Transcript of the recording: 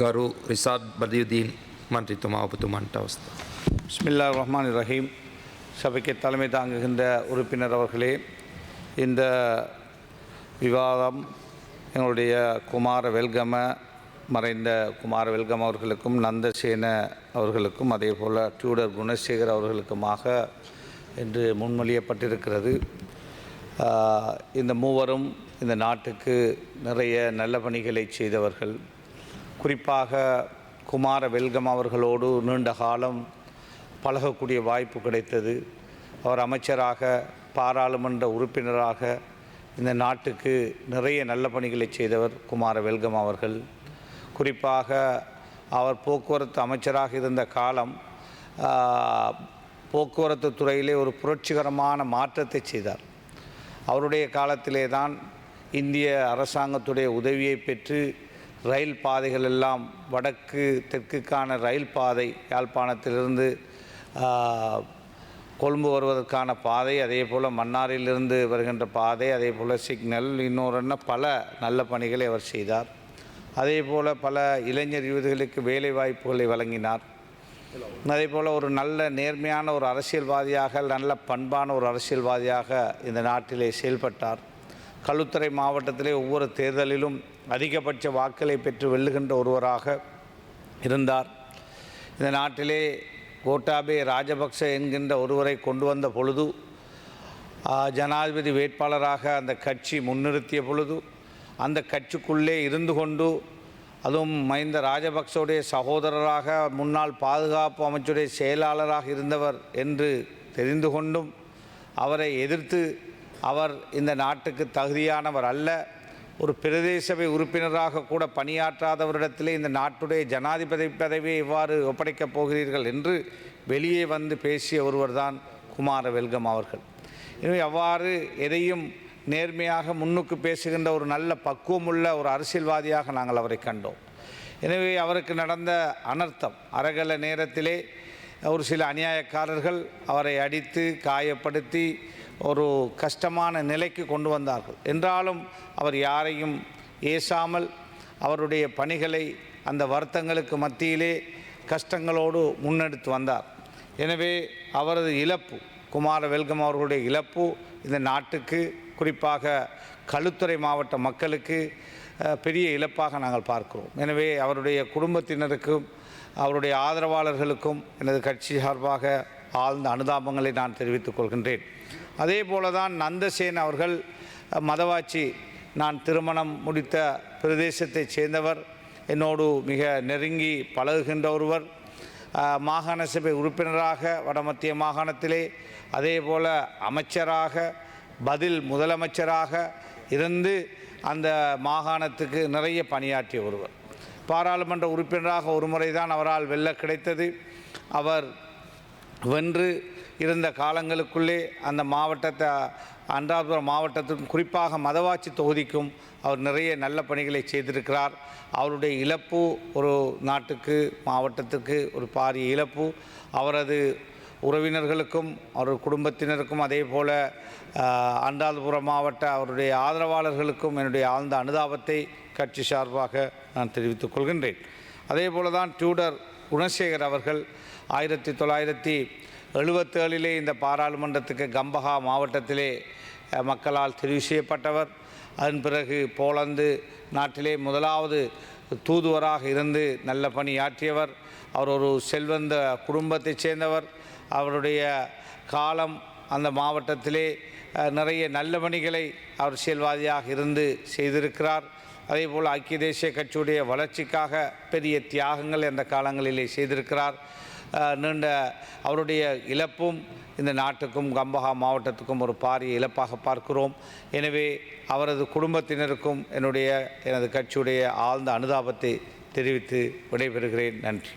గరు రిసాద్ బదియుద్దీన్ மன்றித்து மாவத்துமான்ட்ட அவஸ்தா பிஸ்மில்லா ரஹ்மான் ரஹீம் சபைக்கு தலைமை தாங்குகின்ற உறுப்பினர் அவர்களே இந்த விவாதம் எங்களுடைய குமார வெல்கம மறைந்த குமார வெல்கம் அவர்களுக்கும் நந்தசேன அவர்களுக்கும் அதே போல் டியூடர் குணசேகர் அவர்களுக்குமாக என்று முன்மொழியப்பட்டிருக்கிறது. இந்த மூவரும் இந்த நாட்டுக்கு நிறைய நல்ல பணிகளை செய்தவர்கள். குறிப்பாக குமார வெல்கம் அவர்களோடு நீண்ட காலம் பழகக்கூடிய வாய்ப்பு கிடைத்தது. அவர் அமைச்சராக பாராளுமன்ற உறுப்பினராக இந்த நாட்டுக்கு நிறைய நல்ல பணிகளை செய்தவர் குமார வெல்கம் அவர்கள். குறிப்பாக அவர் போக்குவரத்து அமைச்சராக இருந்த காலம் போக்குவரத்து துறையிலே ஒரு புரட்சிகரமான மாற்றத்தை செய்தார். அவருடைய காலத்திலே தான் இந்திய அரசாங்கத்துடைய உதவியை பெற்று ரயில் பாதைகள் எல்லாம் வடக்கு தெற்குக்கான ரயில் பாதை யாழ்ப்பாணத்திலிருந்து கொழும்பு வருவதற்கான பாதை அதே போல் மன்னாரிலிருந்து வருகின்ற பாதை அதே போல் சிக்னல் இன்னொரு என்ன பல நல்ல பணிகளை அவர் செய்தார். அதே போல் பல இளைஞர் யுவதிகளுக்கு வேலை வாய்ப்புகளை வழங்கினார். அதே போல் ஒரு நல்ல நேர்மையான ஒரு அரசியல்வாதியாக நல்ல பண்பான ஒரு அரசியல்வாதியாக இந்த நாட்டிலே செயல்பட்டார். களுத்துறை மாவட்டத்திலே ஒவ்வொரு தேர்தலிலும் அதிகபட்ச வாக்களை பெற்று வெல்லுகின்ற ஒருவராக இருந்தார். இந்த நாட்டிலே கோட்டாபே ராஜபக்ச என்கின்ற ஒருவரை கொண்டு வந்த பொழுது ஜனாதிபதி வேட்பாளராக அந்த கட்சி முன்னிறுத்திய பொழுது அந்த கட்சிக்குள்ளே இருந்து கொண்டு அதுவும் மஹிந்த ராஜபக்சவுடைய சகோதரராக முன்னாள் பாதுகாப்பு அமைச்சுடைய செயலாளராக இருந்தவர் என்று தெரிந்து கொண்டும் அவரை எதிர்த்து அவர் இந்த நாட்டுக்கு தகுதியானவர் அல்ல. ஒரு பிரதேசபை உறுப்பினராக கூட பணியாற்றாதவரிடத்திலே இந்த நாட்டுடைய ஜனாதிபதி பதவியை இவ்வாறு ஒப்படைக்கப் போகிறீர்கள் என்று வெளியே வந்து பேசிய ஒருவர்தான் குமார வெல்கம் அவர்கள். எனவே அவ்வாறு எதையும் நேர்மையாக முன்னுக்கு பேசுகின்ற ஒரு நல்ல பக்குவமுள்ள ஒரு அரசியல்வாதியாக நாங்கள் அவரை கண்டோம். எனவே அவருக்கு நடந்த அனர்த்தம் அரகல நேரத்திலே ஒரு சில அநியாயக்காரர்கள் அவரை அடித்து காயப்படுத்தி ஒரு கஷ்டமான நிலைக்கு கொண்டு வந்தார்கள். என்றாலும் அவர் யாரையும் ஏசாமல் அவருடைய பணிகளை அந்த வருத்தங்களுக்கு மத்தியிலே கஷ்டங்களோடு முன்னெடுத்து வந்தார். எனவே அவரது இழப்பு குமார வெல்கம் அவர்களுடைய இழப்பு இந்த நாட்டுக்கு குறிப்பாக களுத்துறை மாவட்ட மக்களுக்கு பெரிய இழப்பாக நாங்கள் பார்க்கிறோம். எனவே அவருடைய குடும்பத்தினருக்கும் அவருடைய ஆதரவாளர்களுக்கும் எனது கட்சி சார்பாக ஆழ்ந்த அனுதாபங்களை நான் தெரிவித்துக் கொள்கின்றேன். அதே போல தான் நந்தசேன் அவர்கள் மதவாச்சி நான் திருமணம் முடித்த பிரதேசத்தைச் சேர்ந்தவர் என்னோடு மிக நெருங்கி பழகுகின்ற ஒருவர் மாகாண சபை உறுப்பினராக வடமத்திய மாகாணத்திலே அதே போல் அமைச்சராக பதில் முதலமைச்சராக இருந்து அந்த மாகாணத்துக்கு நிறைய பணியாற்றிய ஒருவர். பாராளுமன்ற உறுப்பினராக ஒரு முறை தான் அவரால் வெல்ல கிடைத்தது. அவர் வென்று இருந்த காலங்களுக்குள்ளே அந்த மாவட்டத்தை அன்றாபுரம் மாவட்டத்திற்கும் குறிப்பாக மதவாச்சி தொகுதிக்கும் அவர் நிறைய நல்ல பணிகளை செய்திருக்கிறார். அவருடைய இழப்பு ஒரு நாட்டுக்கு மாவட்டத்துக்கு ஒரு பாரிய இழப்பு. அவரது உறவினர்களுக்கும் அவர் குடும்பத்தினருக்கும் அதே போல் அண்டாதபுரம் மாவட்ட அவருடைய ஆதரவாளர்களுக்கும் என்னுடைய ஆழ்ந்த அனுதாபத்தை கட்சி சார்பாக நான் தெரிவித்துக் கொள்கின்றேன். அதே போல தான் டியூடர் குணசேகர் அவர்கள் ஆயிரத்தி தொள்ளாயிரத்தி எழுபத்தேழிலே இந்த பாராளுமன்றத்துக்கு கம்பஹா மாவட்டத்திலே மக்களால் தெரிவு செய்யப்பட்டவர். அதன் பிறகு போலந்து நாட்டிலே முதலாவது தூதுவராக இருந்து நல்ல பணியாற்றியவர் அவர் ஒரு செல்வந்த குடும்பத்தைச் சேர்ந்தவர். அவருடைய காலம் அந்த மாவட்டத்திலே நிறைய நல்ல பணிகளை அரசியல்வாதியாக இருந்து செய்திருக்கிறார். அதே போல் ஐக்கிய தேசிய கட்சியுடைய வளர்ச்சிக்காக பெரிய தியாகங்கள் அந்த காலங்களிலே செய்திருக்கிறார். நீண்ட அவருடைய இழப்பும் இந்த நாட்டுக்கும் கம்பஹா மாவட்டத்துக்கும் ஒரு பாரிய இழப்பாக பார்க்கிறோம். எனவே அவரது குடும்பத்தினருக்கும் என்னுடைய எனது கட்சியுடைய ஆழ்ந்த அனுதாபத்தை தெரிவித்து விடைபெறுகிறேன். நன்றி.